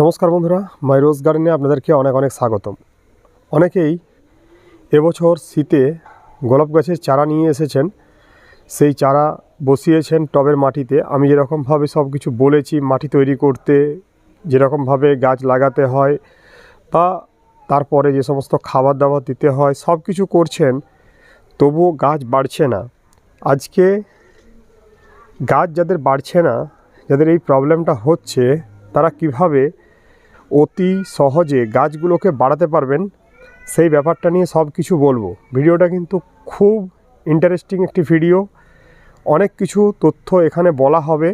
নমস্কার বন্ধুরা, মাই রোজ গার্ডেনে আপনাদেরকে অনেক অনেক স্বাগতম। অনেকেই এবছর শীতে গোলাপ গাছের চারা নিয়ে এসেছেন। সেই চারা বসিয়েছেন টবের মাটিতে। আমি যেরকমভাবে সব কিছু বলেছি, মাটি তৈরি করতে যেরকমভাবে গাছ লাগাতে হয় বা তারপরে যে সমস্ত খাবার দাবার দিতে হয় সব কিছু করছেন, তবুও গাছ বাড়ছে না। আজকে গাছ যাদের বাড়ছে না, যাদের এই প্রবলেমটা হচ্ছে, তারা কীভাবে অতি সহজে গাছগুলোকে বাড়াতে পারবেন, সেই ব্যাপারটা নিয়ে সব কিছু বলব। ভিডিওটা কিন্তু খুব ইন্টারেস্টিং একটি ভিডিও অনেক কিছু তথ্য এখানে বলা হবে,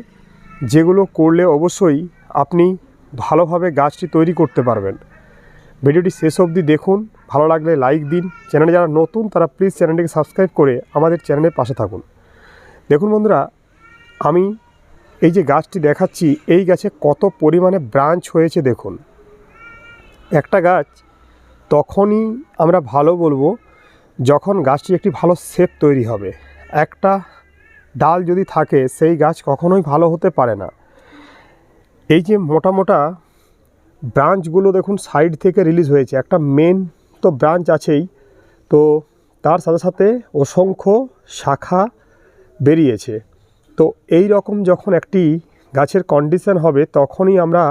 যেগুলো করলে অবশ্যই আপনি ভালোভাবে গাছটি তৈরি করতে পারবেন। ভিডিওটি শেষ অবধি দেখুন, ভালো লাগলে লাইক দিন। চ্যানেলে যারা নতুন, তারা প্লিজ চ্যানেলটিকে সাবস্ক্রাইব করে আমাদের চ্যানেলের পাশে থাকুন। দেখুন বন্ধুরা, আমি এই যে গাছটি দেখাচ্ছি, এই গাছে কত পরিমাণে ব্রাঞ্চ হয়েছে দেখুন। একটা গাছ, তখনই আমরা ভালো বলব যখন গাছটি একটি ভালো শেপ তৈরি হবে। একটা ডাল যদি থাকে, সেই গাছ কখনোই ভালো হতে পারে না। এই যে মোটা মোটা ব্রাঞ্চগুলো দেখুন সাইড থেকে রিলিজ হয়েছে, একটা মেন তো ব্রাঞ্চ আছেই। তো তার সাথে সাথে অসংখ্য শাখা বেরিয়েছে। তো এই রকম যখন একটি গাছের কন্ডিশন হবে, তখনই আমরা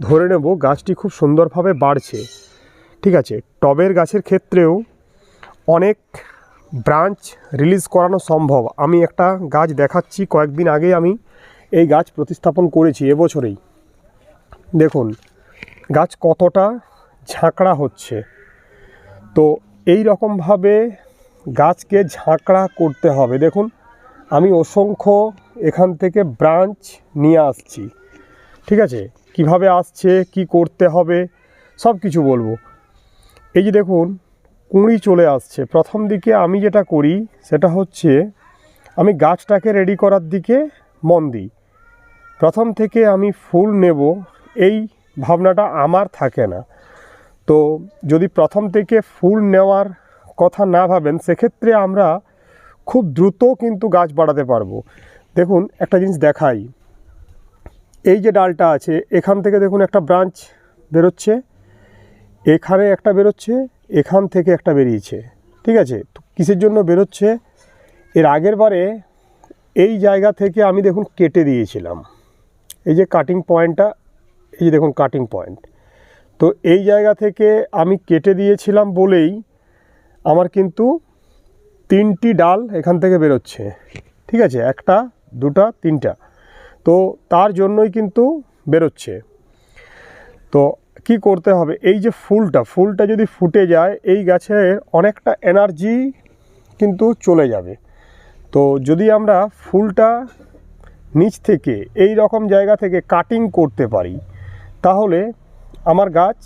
ধরে নেব গাছটি খুব সুন্দরভাবে বাড়ছে। ঠিক আছে, টবের গাছের ক্ষেত্রেও অনেক ব্রাঞ্চ রিলিজ করানো সম্ভব। আমি একটা গাছ দেখাচ্ছি, কয়েকদিন আগে আমি এই গাছ প্রতিস্থাপন করেছি এবছরেই। দেখুন, গাছ কতটা ঝাঁকড়া হচ্ছে। তো এই রকমভাবে গাছকে ঝাঁকড়া করতে হবে। দেখুন, আমি অসংখ্য এখান থেকে ব্রাঞ্চ নিয়ে আসছি। ঠিক আছে কীভাবে আসছে, কি করতে হবে, সব কিছু বলব। এই যে দেখুন, কুঁড়ি চলে আসছে। প্রথম দিকে আমি যেটা করি, সেটা হচ্ছে, আমি গাছটাকে রেডি করার দিকে মন দিই। প্রথম থেকে আমি ফুল নেব, এই ভাবনাটা আমার থাকে না। তো যদি প্রথম থেকে ফুল নেওয়ার কথা না ভাবেন, সেক্ষেত্রে আমরা খুব দ্রুত কিন্তু গাছ বাড়াতে পারব। দেখুন, একটা জিনিস দেখাই। এই যে ডালটা আছে, এখান থেকে দেখুন একটা ব্রাঞ্চ বেরোচ্ছে, এখানে একটা বেরোচ্ছে, এখান থেকে একটা বেরিয়েছে, ঠিক আছে? তো কিসের জন্য বেরোচ্ছে? এর আগের বারে এই জায়গা থেকে আমি দেখুন কেটে দিয়েছিলাম। এই যে কাটিং পয়েন্টটা এই যে দেখুন কাটিং পয়েন্ট তো এই জায়গা থেকে আমি কেটে দিয়েছিলাম বলেই আমার কিন্তু তিনটি ডাল এখান থেকে বেরোচ্ছে, ঠিক আছে? একটা, দুটা, তিনটা। তো তার জন্যই কিন্তু বেরোচ্ছে। তো কি করতে হবে? এই যে ফুলটা ফুলটা যদি ফুটে যায়, এই গাছের অনেকটা এনার্জি কিন্তু চলে যাবে। তো যদি আমরা ফুলটা নিচ থেকে, এই রকম জায়গা থেকে কাটিং করতে পারি, তাহলে আমার গাছ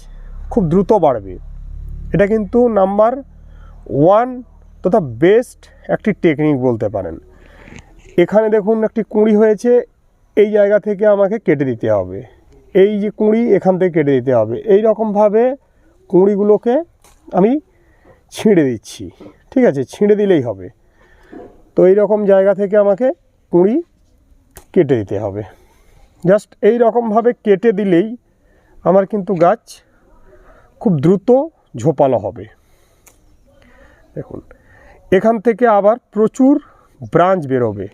খুব দ্রুত বাড়বে। এটা কিন্তু নাম্বার ওয়ান তথা বেস্ট একটি টেকনিক বলতে পারেন। এখানে দেখুন, একটি কুঁড়ি হয়েছে এই জায়গা থেকে আমাকে কেটে দিতে হবে। এই যে কুঁড়ি, এখান থেকে কেটে দিতে হবে। এই রকমভাবে কুঁড়িগুলোকে আমি ছিঁড়ে দিচ্ছি। ঠিক আছে, ছিঁড়ে দিলেই হবে। তো এই রকম জায়গা থেকে আমাকে কুঁড়ি কেটে দিতে হবে। জাস্ট এই রকমভাবে কেটে দিলেই আমার কিন্তু গাছ খুব দ্রুত ঝোপালো হবে। দেখুন, এখান থেকে আবার প্রচুর ব্রাঞ্চ বেরোবে।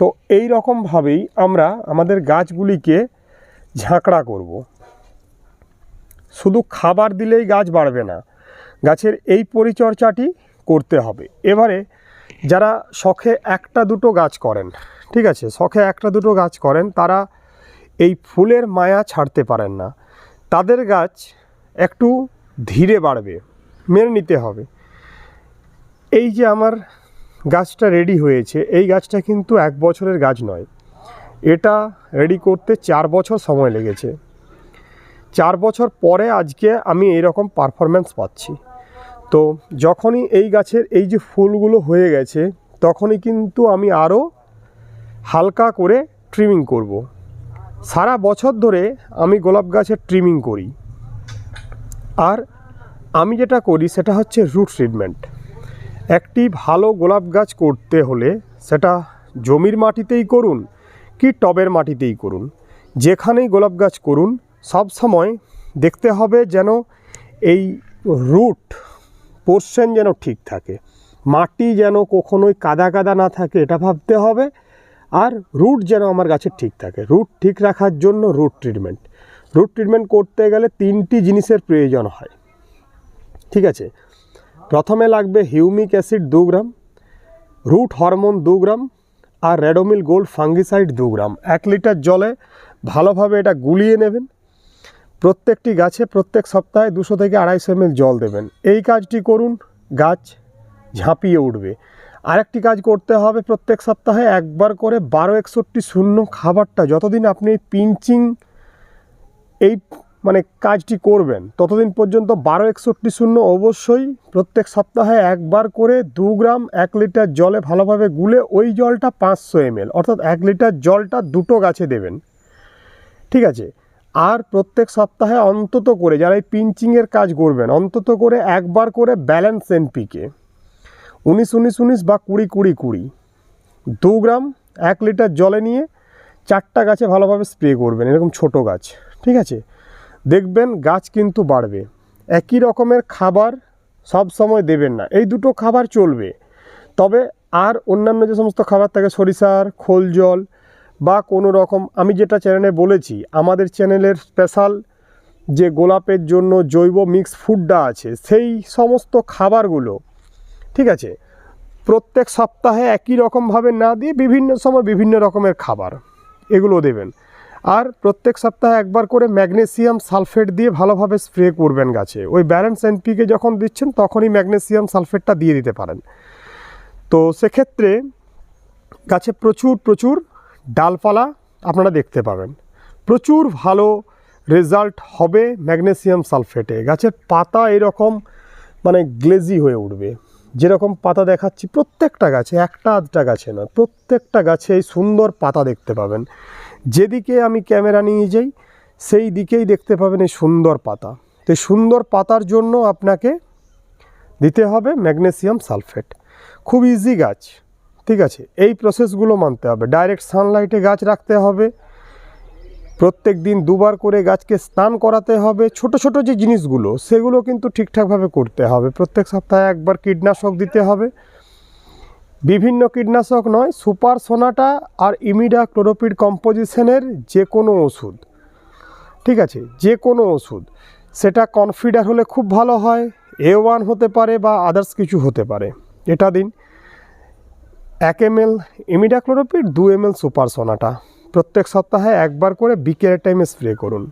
তো এই রকমভাবেই আমরা আমাদের গাছগুলিকে ঝাঁকড়া করব। শুধু খাবার দিলেই গাছ বাড়বে না, গাছের এই পরিচর্যাটি করতে হবে। এবারে যারা শখে একটা দুটো গাছ করেন, ঠিক আছে, শখে একটা দুটো গাছ করেন, তারা এই ফুলের মায়া ছাড়তে পারেন না। তাদের গাছ একটু ধীরে বাড়বে, মেনে নিতে হবে। এই যে আমার গাছটা রেডি হয়েছে। এই গাছটা কিন্তু এক বছরের গাছ নয়। এটা রেডি করতে চার বছর সময় লেগেছে। চার বছর পরে আজকে আমি এইরকম পারফরমেন্স পাচ্ছি। তো যখনই এই গাছের এই যে ফুলগুলো হয়ে গেছে, তখনই কিন্তু আমি আরও হালকা করে ট্রিমিং করব। সারা বছর ধরে আমি গোলাপ গাছের ট্রিমিং করি। আর আমি যেটা করি, সেটা হচ্ছে রুট ট্রিটমেন্ট একটি ভালো গোলাপ গাছ করতে হলে সেটা জমির মাটিতেই করুন কি টবের মাটিতেই করুন। যেখানেই গোলাপ গাছ করুন, সব সময় দেখতে হবে যেন এই রুট পোর্শন যেন ঠিক থাকে। মাটি যেন কখনোই কাদা কাদা না থাকে, এটা ভাবতে হবে। আর রুট যেন আমার গাছের ঠিক থাকে। রুট ঠিক রাখার জন্য রুট ট্রিটমেন্ট। রুট ট্রিটমেন্ট করতে গেলে তিনটি জিনিসের প্রয়োজন হয়। ঠিক আছে? প্রথমে লাগবে হিউমিক অ্যাসিড দু গ্রাম, রুট হরমোন দু গ্রাম আর রেডোমিল গোল্ড ফাঙ্গিসাইড দু গ্রাম। এক লিটার জলে ভালোভাবে এটা গুলিয়ে নেবেন। প্রত্যেকটি গাছে প্রত্যেক সপ্তাহে দুশো থেকে আড়াইশো এমএল জল দেবেন। এই কাজটি করুন, গাছ ঝাঁপিয়ে উঠবে। আরেকটি কাজ করতে হবে প্রত্যেক সপ্তাহে একবার করে বারো একষট্টি শূন্য খাবারটা। যতদিন আপনি পিঞ্চিং এই মানে কাজটি করবেন। ততদিন পর্যন্ত বারো একষট্টি শূন্য অবশ্যই প্রত্যেক সপ্তাহে একবার করে দু গ্রাম এক লিটার জলে ভালোভাবে গুলে ওই জলটা পাঁচশো এমএল, অর্থাৎ এক লিটার জলটা দুটো গাছে দেবেন। ঠিক আছে? আর প্রত্যেক সপ্তাহে অন্তত করে যারা এই পিঞ্চিংয়ের কাজ করবেন, অন্তত করে একবার করে ব্যালেন্স এনপিকে, উনিশ উনিশ উনিশ বা কুড়ি কুড়ি কুড়ি, দু গ্রাম এক লিটার জলে নিয়ে চারটা গাছে ভালোভাবে স্প্রে করবেন, এরকম ছোট গাছ। ঠিক আছে? দেখবেন গাছ কিন্তু বাড়বে। একই রকমের খাবার সব সময় দেবেন না। এই দুটো খাবার চলবে। তবে আর অন্যান্য যে সমস্ত খাবার থাকে, সরিষার, খোল জল বা কোনো রকম, আমি যেটা চ্যানেলে বলেছি, আমাদের চ্যানেলের স্পেশাল যে গোলাপের জন্য জৈব মিক্স ফুডটা আছে, সেই সমস্ত খাবারগুলো, ঠিক আছে, প্রত্যেক সপ্তাহে একই রকমভাবে না দিয়ে বিভিন্ন সময় বিভিন্ন রকমের খাবার, এগুলো দেবেন। আর প্রত্যেক সপ্তাহে একবার করে ম্যাগনেসিয়াম সালফেট দিয়ে ভালোভাবে স্প্রে করবেন গাছে। ওই ব্যালেন্স এনপিকে যখন দিচ্ছেন, তখনই ম্যাগনেসিয়াম সালফেটটা দিয়ে দিতে পারেন। তো সেক্ষেত্রে গাছে প্রচুর প্রচুর ডালপালা আপনারা দেখতে পাবেন। প্রচুর ভালো রেজাল্ট হবে ম্যাগনেসিয়াম সালফেটে। গাছের পাতা এরকম মানে গ্লেজি হয়ে উঠবে। যেরকম পাতা দেখাচ্ছি, প্রত্যেকটা গাছে, একটা আধটা গাছে না প্রত্যেকটা গাছে এই সুন্দর পাতা দেখতে পাবেন। যেদিকে আমি ক্যামেরা নিয়ে যাই, সেই দিকেই দেখতে পাবেন এই সুন্দর পাতা। তো সুন্দর পাতার জন্য আপনাকে দিতে হবে ম্যাগনেসিয়াম সালফেট। খুব ইজি গাছ, ঠিক আছে? এই প্রসেসগুলো মানতে হবে। ডাইরেক্ট সানলাইটে গাছ রাখতে হবে। প্রত্যেক দিন দুবার করে গাছকে স্নান করাতে হবে। ছোট ছোট যে জিনিসগুলো, সেগুলো কিন্তু ঠিকঠাকভাবে করতে হবে। প্রত্যেক সপ্তাহে একবার কীটনাশক দিতে হবে। বিভিন্ন কীটনাশক নয়, সুপার সোনাটা আর ইমিডা ক্লোরোপিড কম্পোজিশনের যে কোনো ওষুধ। ঠিক আছে যে কোনো ওষুধ। সেটা কনফিডার হলে খুব ভালো হয়, এ ওয়ান হতে পারে বা আদার্স কিছু হতে পারে। এটা দিন। এক এম এল ইমিডাক্লোরোপিড দু এম এল সুপার সোনাটা। প্রত্যেক সপ্তাহে একবার করে বিকেলের টাইমে স্প্রে করুন।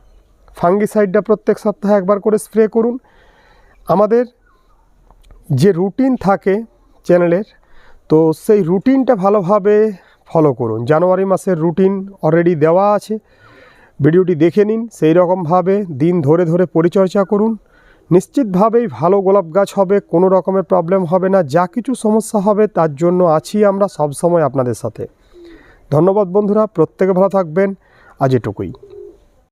ফাঙ্গিসাইডটা প্রত্যেক সপ্তাহে একবার করে স্প্রে করুন। আমাদের যে রুটিন থাকে চ্যানেলের তো সেই রুটিনটা ভালোভাবে ফলো করুন। জানুয়ারি মাসের রুটিন অলরেডি দেওয়া আছে। ভিডিওটি দেখে নিন, সেই রকমভাবে দিন ধরে ধরে পরিচর্যা করুন। নিশ্চিতভাবেই ভালো গোলাপ গাছ হবে, কোনো রকমের প্রবলেম হবে না, যা কিছু সমস্যা হবে তার জন্য আছি আমরা সব সময় আপনাদের সাথে। ধন্যবাদ বন্ধুরা, প্রত্যেকে ভালো থাকবেন। আজ এটুকুই।